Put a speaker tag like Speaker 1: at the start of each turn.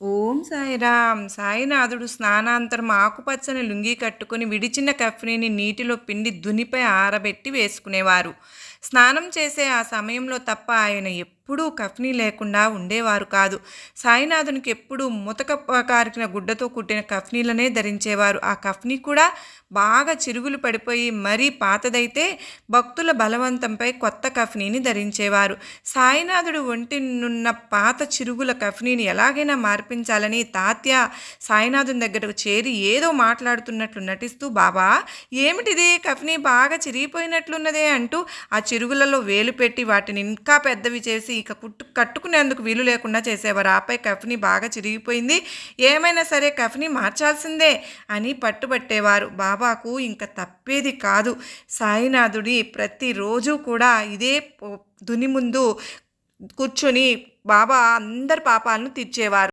Speaker 1: ఓం సాయిరామ్. సాయినాథుడు స్నానాంతరం ఆకుపచ్చని లుంగీ కట్టుకుని విడిచిన కఫ్నీని నీటిలో పిండి దునిపై ఆరబెట్టి వేసుకునేవారు. స్నానం చేసే ఆ సమయంలో తప్ప ఆయన ఎప్పుడు ఎప్పుడూ కఫ్నీ లేకుండా ఉండేవారు కాదు. సాయినాథునికి ఎప్పుడూ ముతక కారిన గుడ్డతో కుట్టిన కఫ్నీలనే ధరించేవారు. ఆ కఫ్నీ కూడా బాగా చిరుగులు పడిపోయి మరీ పాతదైతే భక్తుల బలవంతంపై కొత్త కఫ్నీని ధరించేవారు. సాయినాథుడు ఒంటినున్న పాత చిరుగుల కఫ్నీని ఎలాగైనా మార్పించాలని తాత్య సాయినాథుని దగ్గరకు చేరి ఏదో మాట్లాడుతున్నట్లు నటిస్తూ బాబా ఏమిటిది? కఫ్నీ బాగా చిరిగిపోయినట్లున్నదే అంటూ ఆ చిరుగులలో వేలు పెట్టి వాటిని ఇంకా పెద్దవి చేసి ఇక కుట్టు కట్టుకునేందుకు వీలు లేకుండా చేసేవారు. ఆపై కఫ్ని బాగా చిరిగిపోయింది. ఏమైనా సరే కఫ్ని మార్చాల్సిందే అని పట్టుబట్టేవారు. బాబాకు ఇంకా తప్పేది కాదు. సాయినాథుడి ప్రతిరోజు కూడా ఇదే దుని ముందు కూర్చొని బాబా అందరి పాపాలను తీర్చేవారు.